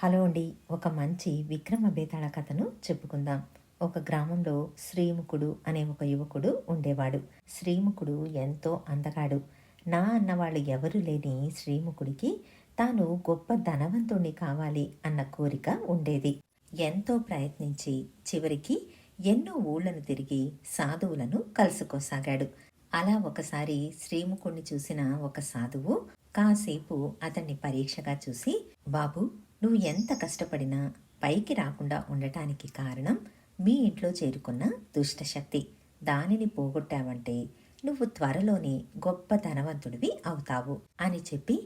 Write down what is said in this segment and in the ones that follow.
Hello అండి. ఒక మంచి విక్రమ బేతాళ కథను చెప్పుకుందాం. ఒక గ్రామంలో శ్రీముఖుడు అనే ఒక యువకుడు ఉండేవాడు. శ్రీముఖుడు ఎంతో అందగాడు. నా అన్నవాళ్ళు ఎవరు లేని శ్రీముఖుడికి తాను గొప్ప ధనవంతుణ్ణి కావాలి అన్న కోరిక ఉండేది. ఎంతో ప్రయత్నించి చివరికి ఎన్నో ఊళ్ళను తిరిగి సాధువులను కలుసుకోసాగాడు. అలా ఒకసారి శ్రీముఖుణ్ణి చూసిన ఒక సాధువు కాసేపు అతన్ని పరీక్షగా చూసి బాబు నువ్వు ఎంత కష్టపడినా పైకి రాకుండా ఉండటానికి కారణం మీ ఇంట్లో చేరుకున్న దుష్టశక్తి. దానిని పోగొట్టావంటే నువ్వు త్వరలోనే గొప్ప ధనవంతుడివి అవుతావు అని చెప్పి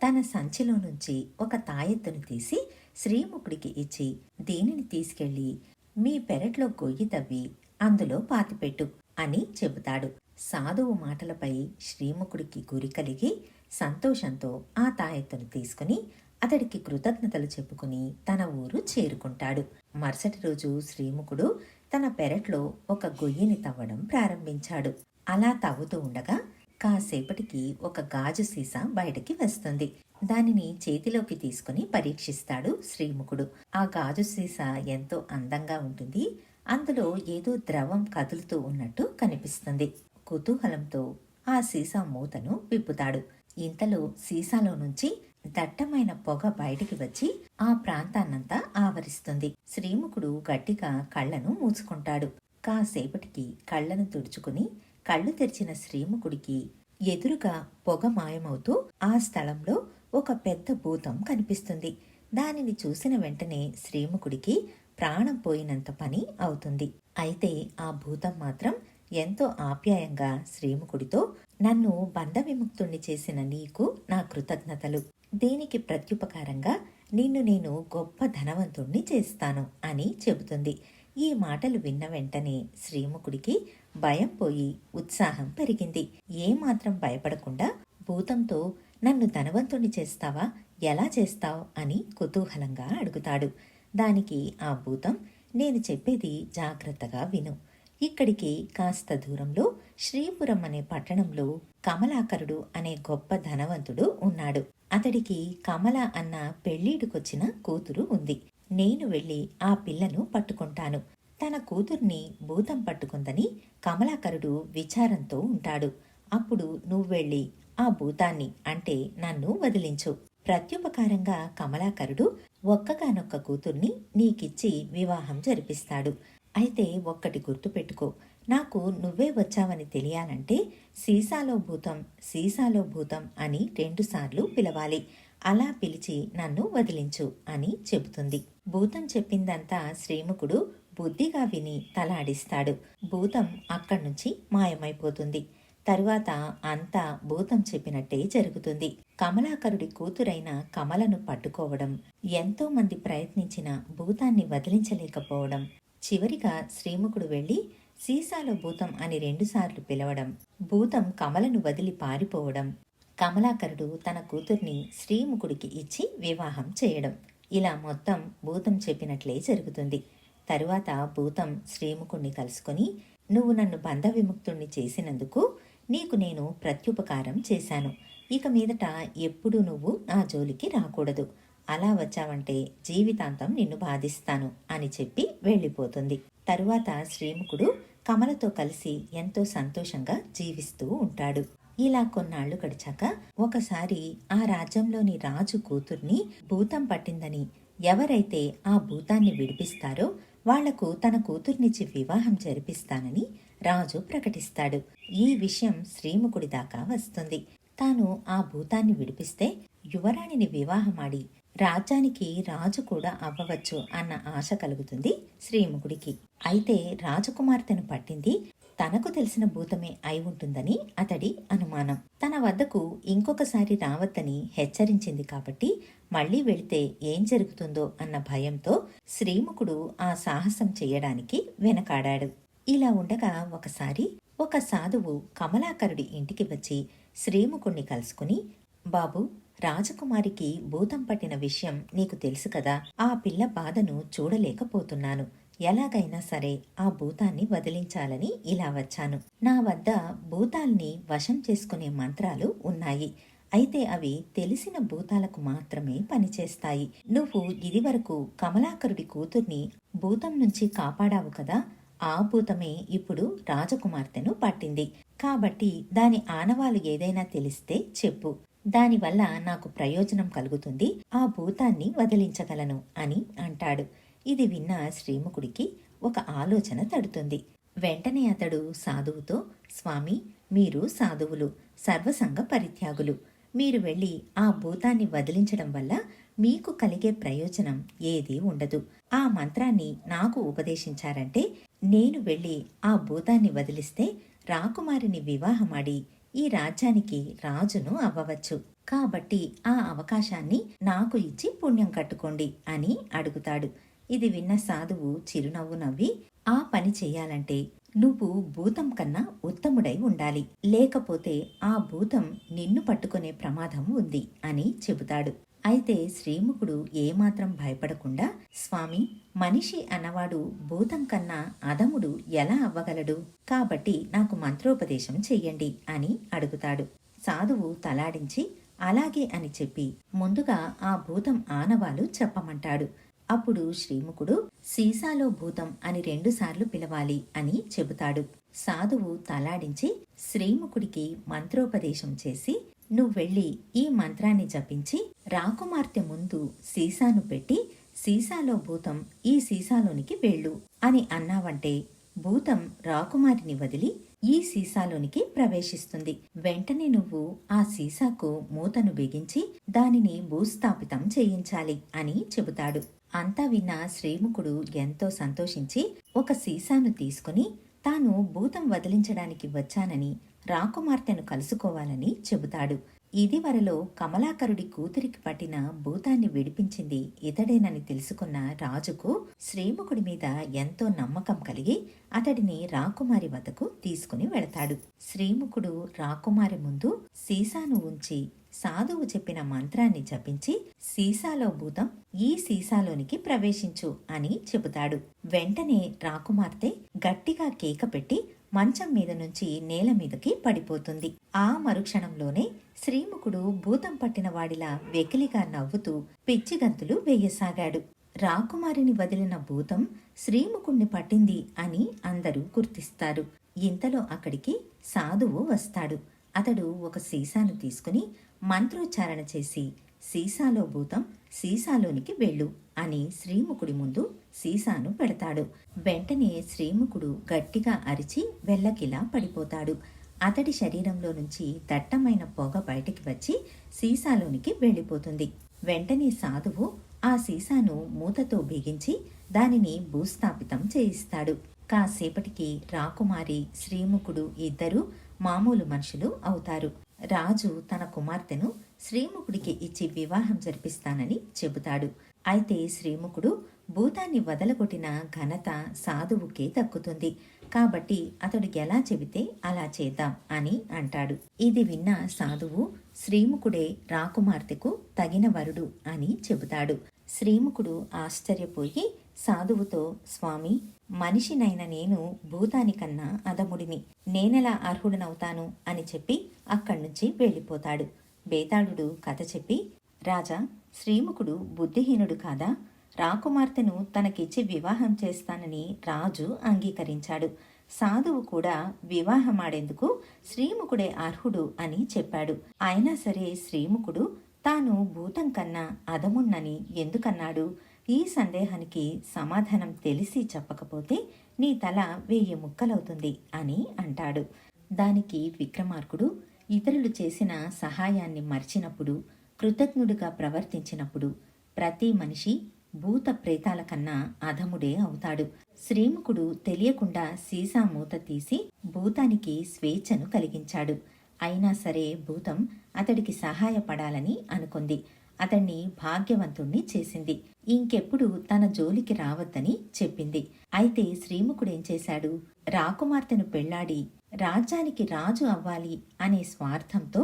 తన సంచిలో నుంచి ఒక తాయెత్తును తీసి శ్రీముఖుడికి ఇచ్చి దీనిని తీసుకెళ్ళి మీ పెరట్లో గొయ్యి తవ్వి అందులో పాతిపెట్టు అని చెబుతాడు. సాధువు మాటలపై శ్రీముఖుడికి గురి కలిగి సంతోషంతో ఆ తాయెత్తును తీసుకుని అతడికి కృతజ్ఞతలు చెప్పుకుని తన ఊరు చేరుకుంటాడు. మరుసటి రోజు శ్రీముఖుడు తన పెరట్లో ఒక గొయ్యిని తవ్వడం ప్రారంభించాడు. అలా తవ్వుతూ ఉండగా కాసేపటికి ఒక గాజు సీసా బయటికి వస్తుంది. దానిని చేతిలోకి తీసుకుని పరీక్షిస్తాడు శ్రీముఖుడు. ఆ గాజు సీసా ఎంతో అందంగా ఉంటుంది. అందులో ఏదో ద్రవం కదులుతూ ఉన్నట్టు కనిపిస్తుంది. కుతూహలంతో ఆ సీసా మూతను విప్పుతాడు. ఇంతలో సీసాలో నుంచి దట్టమైన పొగ బయటికి వచ్చి ఆ ప్రాంతాన్నంతా ఆవరిస్తుంది. శ్రీముఖుడు గట్టిగా కళ్ళను మూసుకుంటాడు. కాసేపటికి కళ్ళను తుడుచుకుని కళ్ళు తెరిచిన శ్రీముఖుడికి ఎదురుగా పొగ మాయమవుతూ ఆ స్థలంలో ఒక పెద్ద భూతం కనిపిస్తుంది. దానిని చూసిన వెంటనే శ్రీముఖుడికి ప్రాణం పోయినంత పని అవుతుంది. అయితే ఆ భూతం మాత్రం ఎంతో ఆప్యాయంగా శ్రీముఖుడితో నన్ను బంధ విముక్తుణ్ణి చేసిన నీకు నా కృతజ్ఞతలు. దీనికి ప్రత్యుపకారంగా నిన్ను నేను గొప్ప ధనవంతుణ్ణి చేస్తాను అని చెబుతుంది. ఈ మాటలు విన్న వెంటనే శ్రీముఖుడికి భయం పోయి ఉత్సాహం పెరిగింది. ఏమాత్రం భయపడకుండా భూతంతో నన్ను ధనవంతుణ్ణి చేస్తావా? ఎలా చేస్తావు? అని కుతూహలంగా అడుగుతాడు. దానికి ఆ భూతం నేను చెప్పేది జాగ్రత్తగా విను. ఇక్కడికి కాస్త దూరంలో శ్రీపురం అనే పట్టణంలో కమలాకరుడు అనే గొప్ప ధనవంతుడు ఉన్నాడు. అతడికి కమల అన్న పెళ్ళీడుకొచ్చిన కూతురు ఉంది. నేను వెళ్ళి ఆ పిల్లను పట్టుకుంటాను. తన కూతుర్ని భూతం పట్టుకుందని కమలాకరుడు విచారంతో ఉంటాడు. అప్పుడు నువ్వు వెళ్ళి ఆ భూతాన్ని అంటే నన్ను వదిలించు. ప్రత్యుపకారంగా కమలాకరుడు ఒక్కగానొక్క కూతుర్ని నీకిచ్చి వివాహం జరిపిస్తాడు. అయితే ఒక్కటి గుర్తుపెట్టుకో. నాకు నువ్వే వచ్చావని తెలియాలంటే సీసాలో భూతం సీసాలో భూతం అని రెండుసార్లు పిలవాలి. అలా పిలిచి నన్ను వదిలించు అని చెబుతుంది. భూతం చెప్పిందంతా శ్రీముఖుడు బుద్ధిగా విని తలాడిస్తాడు. భూతం అక్కడి నుంచి మాయమైపోతుంది. తరువాత అంతా భూతం చెప్పినట్టే జరుగుతుంది. కమలాకరుడి కూతురైన కమలను పట్టుకోవడం ఎంతో మంది ప్రయత్నించిన భూతాన్ని వదిలించలేకపోవడం చివరిగా శ్రీముఖుడు వెళ్ళి సీసాలో భూతం అని రెండుసార్లు పిలవడం భూతం కమలను వదిలి పారిపోవడం కమలాకరుడు తన కూతుర్ని శ్రీముఖుడికి ఇచ్చి వివాహం చేయడం. ఇలా మొత్తం భూతం చెప్పినట్లే జరుగుతుంది. తరువాత భూతం శ్రీముఖుణ్ణి కలుసుకొని నువ్వు నన్ను బంధ విముక్తుణ్ణి చేసినందుకు నీకు నేను ప్రత్యుపకారం చేశాను. ఇక మీదట ఎప్పుడు నువ్వు నా జోలికి రాకూడదు. అలా వచ్చావంటే జీవితాంతం నిన్ను బాధిస్తాను అని చెప్పి వెళ్ళిపోతుంది. తరువాత శ్రీముఖుడు కమలతో కలిసి ఎంతో సంతోషంగా జీవిస్తూ ఉంటాడు. ఇలా కొన్నాళ్ళు గడిచాక ఒకసారి ఆ రాజ్యంలోని రాజు కూతుర్ని భూతం పట్టిందని ఎవరైతే ఆ భూతాన్ని విడిపిస్తారో వాళ్ళకు తన కూతుర్నిచ్చి వివాహం జరిపిస్తానని రాజు ప్రకటిస్తాడు. ఈ విషయం శ్రీముఖుడి దాకా వస్తుంది. తాను ఆ భూతాన్ని విడిపిస్తే యువరాణిని వివాహమాడి రాజ్యానికి రాజు కూడా అవ్వవచ్చు అన్న ఆశ కలుగుతుంది శ్రీముఖుడికి. అయితే రాజకుమార్తెను పట్టింది తనకు తెలిసిన భూతమే అయి ఉంటుందని అతడి అనుమానం. తన వద్దకు ఇంకొకసారి రావద్దని హెచ్చరించింది కాబట్టి మళ్ళీ వెళితే ఏం జరుగుతుందో అన్న భయంతో శ్రీముఖుడు ఆ సాహసం చేయడానికి వెనకాడాడు. ఇలా ఉండగా ఒకసారి ఒక సాధువు కమలాకరుడి ఇంటికి వచ్చి శ్రీముఖుణ్ణి కలుసుకుని బాబు రాజకుమారికి భూతం పట్టిన విషయం నీకు తెలుసు కదా. ఆ పిల్ల బాధను చూడలేకపోతున్నాను. ఎలాగైనా సరే ఆ భూతాన్ని వదిలించాలని ఇలా వచ్చాను. నా వద్ద భూతాల్ని వశం చేసుకునే మంత్రాలు ఉన్నాయి. అయితే అవి తెలిసిన భూతాలకు మాత్రమే పనిచేస్తాయి. నువ్వు ఇదివరకు కమలాకరుడి కూతుర్ని భూతం నుంచి కాపాడావు కదా. ఆ భూతమే ఇప్పుడు రాజకుమార్తెను పట్టింది. కాబట్టి దాని ఆనవాలు ఏదైనా తెలిస్తే చెప్పు. దానివల్ల నాకు ప్రయోజనం కలుగుతుంది ఆ భూతాన్ని వదిలించగలను అని అంటాడు. ఇది విన్న శ్రీముఖుడికి ఒక ఆలోచన తడుతుంది. వెంటనే అతడు సాధువుతో స్వామి మీరు సాధువులు సర్వసంగ పరిత్యాగులు. మీరు వెళ్ళి ఆ భూతాన్ని వదిలించడం వల్ల మీకు కలిగే ప్రయోజనం ఏదీ ఉండదు. ఆ మంత్రాన్ని నాకు ఉపదేశించారంటే నేను వెళ్ళి ఆ భూతాన్ని వదిలిస్తే రాకుమారిని వివాహమాడి ఈ రాజ్యానికి రాజును అవ్వవచ్చు. కాబట్టి ఆ అవకాశాన్ని నాకు ఇచ్చి పుణ్యం కట్టుకోండి అని అడుగుతాడు. ఇది విన్న సాధువు చిరునవ్వు నవ్వి ఆ పని చేయాలంటే నువ్వు భూతం కన్నా ఉత్తముడై ఉండాలి. లేకపోతే ఆ భూతం నిన్ను పట్టుకునే ప్రమాదం ఉంది అని చెబుతాడు. అయితే శ్రీముఖుడు ఏమాత్రం భయపడకుండా స్వామి మనిషి అన్నవాడు భూతం కన్నా అదముడు ఎలా అవ్వగలడు? కాబట్టి నాకు మంత్రోపదేశం చెయ్యండి అని అడుగుతాడు. సాధువు తలాడించి అలాగే అని చెప్పి ముందుగా ఆ భూతం ఆనవాలు చెప్పమంటాడు. అప్పుడు శ్రీముఖుడు సీసాలో భూతం అని రెండుసార్లు పిలవాలి అని చెబుతాడు. సాధువు తలాడించి శ్రీముఖుడికి మంత్రోపదేశం చేసి నువ్వు వెళ్ళి ఈ మంత్రాన్ని జపించి రాకుమార్తె ముందు సీసాను పెట్టి సీసాలో భూతం ఈ సీసాలోనికి వెళ్ళు అని అన్నావంటే భూతం రాకుమారిని వదిలి ఈ సీసాలోనికి ప్రవేశిస్తుంది. వెంటనే నువ్వు ఆ సీసాకు మూతను బిగించి దానిని భూస్థాపితం చేయించాలి అని చెబుతాడు. అంతా విన్న శ్రీముఖుడు ఎంతో సంతోషించి ఒక సీసాను తీసుకుని తాను భూతం వదిలించడానికి వచ్చానని రాకుమార్తెను కలుసుకోవాలని చెబుతాడు. ఇదివరలో కమలాకరుడి కూతురికి పట్టిన భూతాన్ని విడిపించింది ఇతడేనని తెలుసుకున్న రాజుకు శ్రీముఖుడి మీద ఎంతో నమ్మకం కలిగి అతడిని రాకుమారి వద్దకు తీసుకుని వెళతాడు. శ్రీముఖుడు రాకుమారి ముందు సీసాను ఉంచి సాధువు చెప్పిన మంత్రాన్ని జపించి సీసాలో భూతం ఈ సీసాలోనికి ప్రవేశించు అని చెబుతాడు. వెంటనే రాకుమార్తె గట్టిగా కేక పెట్టి మంచం మీద నుంచి నేల మీదకి పడిపోతుంది. ఆ మరుక్షణంలోనే శ్రీముఖుడు భూతం పట్టిన వాడిలా వెకిలిగా నవ్వుతూ పిచ్చిగంతులు వేయసాగాడు. రాకుమారిని వదిలిన భూతం శ్రీముఖుణ్ణి పట్టింది అని అందరూ గుర్తిస్తారు. ఇంతలో అక్కడికి సాధువు వస్తాడు. అతడు ఒక సీసాను తీసుకుని మంత్రోచ్చారణ చేసి సీసాలో భూతం సీసాలోనికి వెళ్ళు అని శ్రీముఖుడి ముందు సీసాను పెడతాడు. వెంటనే శ్రీముఖుడు గట్టిగా అరిచి వెళ్ళకిలా పడిపోతాడు. అతడి శరీరంలో నుంచి దట్టమైన పొగ బయటికి వచ్చి సీసాలోనికి వెళ్ళిపోతుంది. వెంటనే సాధువు ఆ సీసాను మూతతో బిగించి దానిని భూస్థాపితం చేయిస్తాడు. కాసేపటికి రాకుమారి శ్రీముఖుడు ఇద్దరూ మామూలు మనుషులు అవుతారు. రాజు తన కుమార్తెను శ్రీముఖుడికి ఇచ్చి వివాహం జరిపిస్తానని చెబుతాడు. అయితే శ్రీముఖుడు భూతాన్ని వదలగొట్టిన ఘనత సాధువుకే దక్కుతుంది. కాబట్టి అతడు ఎలా చెబితే అలా చేద్దాం అని అంటాడు. ఇది విన్న సాధువు శ్రీముఖుడే రాకుమార్తెకు తగిన వరుడు అని చెబుతాడు. శ్రీముఖుడు ఆశ్చర్యపోయి సాధువుతో స్వామి మనిషినైన నేను భూతానికన్నా అదముడిని నేనెలా అర్హుడనవుతాను? అని చెప్పి అక్కడి నుంచి వెళ్ళిపోతాడు. బేతాళుడు కథ చెప్పి రాజా శ్రీముఖుడు బుద్ధిహీనుడు కాదా? రాకుమార్తెను తనకిచ్చి వివాహం చేస్తానని రాజు అంగీకరించాడు. సాధువు కూడా వివాహమాడేందుకు శ్రీముఖుడే అర్హుడు అని చెప్పాడు. అయినా సరే శ్రీముఖుడు తాను భూతం కన్నా అదమున్నని ఎందుకన్నాడు? ఈ సందేహానికి సమాధానం తెలిసి చెప్పకపోతే నీ తల వెయ్యి ముక్కలవుతుంది అని అంటాడు. దానికి విక్రమార్కుడు ఇతరులు చేసిన సహాయాన్ని మర్చినప్పుడు కృతజ్ఞుడిగా ప్రవర్తించినప్పుడు ప్రతి మనిషి భూత ప్రేతాల కన్నా అధముడే అవుతాడు. శ్రీముఖుడు తెలియకుండా సీసా మూత తీసి భూతానికి స్వేచ్ఛను కలిగించాడు. అయినా సరే భూతం అతడికి సహాయపడాలని అనుకుంది. అతన్ని భాగ్యవంతుణ్ణి చేసింది. ఇంకెప్పుడు తన జోలికి రావద్దని చెప్పింది. అయితే శ్రీముఖుడేం చేశాడు? రాకుమార్తెను పెళ్ళాడి రాజ్యానికి రాజు అవ్వాలి అనే స్వార్థంతో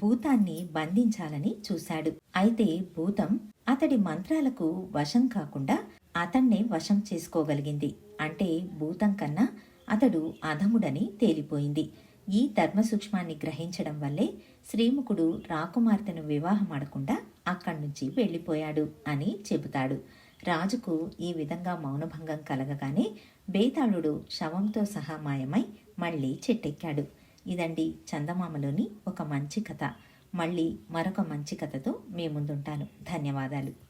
భూతాన్ని బంధించాలని చూశాడు. అయితే భూతం అతడి మంత్రాలకు వశం కాకుండా అతన్నే వశం చేసుకోగలిగింది. అంటే భూతం కన్నా అతడు అధముడని తేలిపోయింది. ఈ ధర్మసూక్ష్మాన్ని గ్రహించడం వల్లే శ్రీముఖుడు రాకుమార్తెను వివాహం ఆడకుండా అక్కడి నుంచి వెళ్ళిపోయాడు అని చెబుతాడు. రాజుకు ఈ విధంగా మౌనభంగం కలగగానే బేతాళుడు శవంతో సహా మాయమై మళ్ళీ చెట్టెక్కాడు. ఇదండి చందమామలోని ఒక మంచి కథ. మళ్ళీ మరొక మంచి కథతో మీ ముందుంటాను. ధన్యవాదాలు.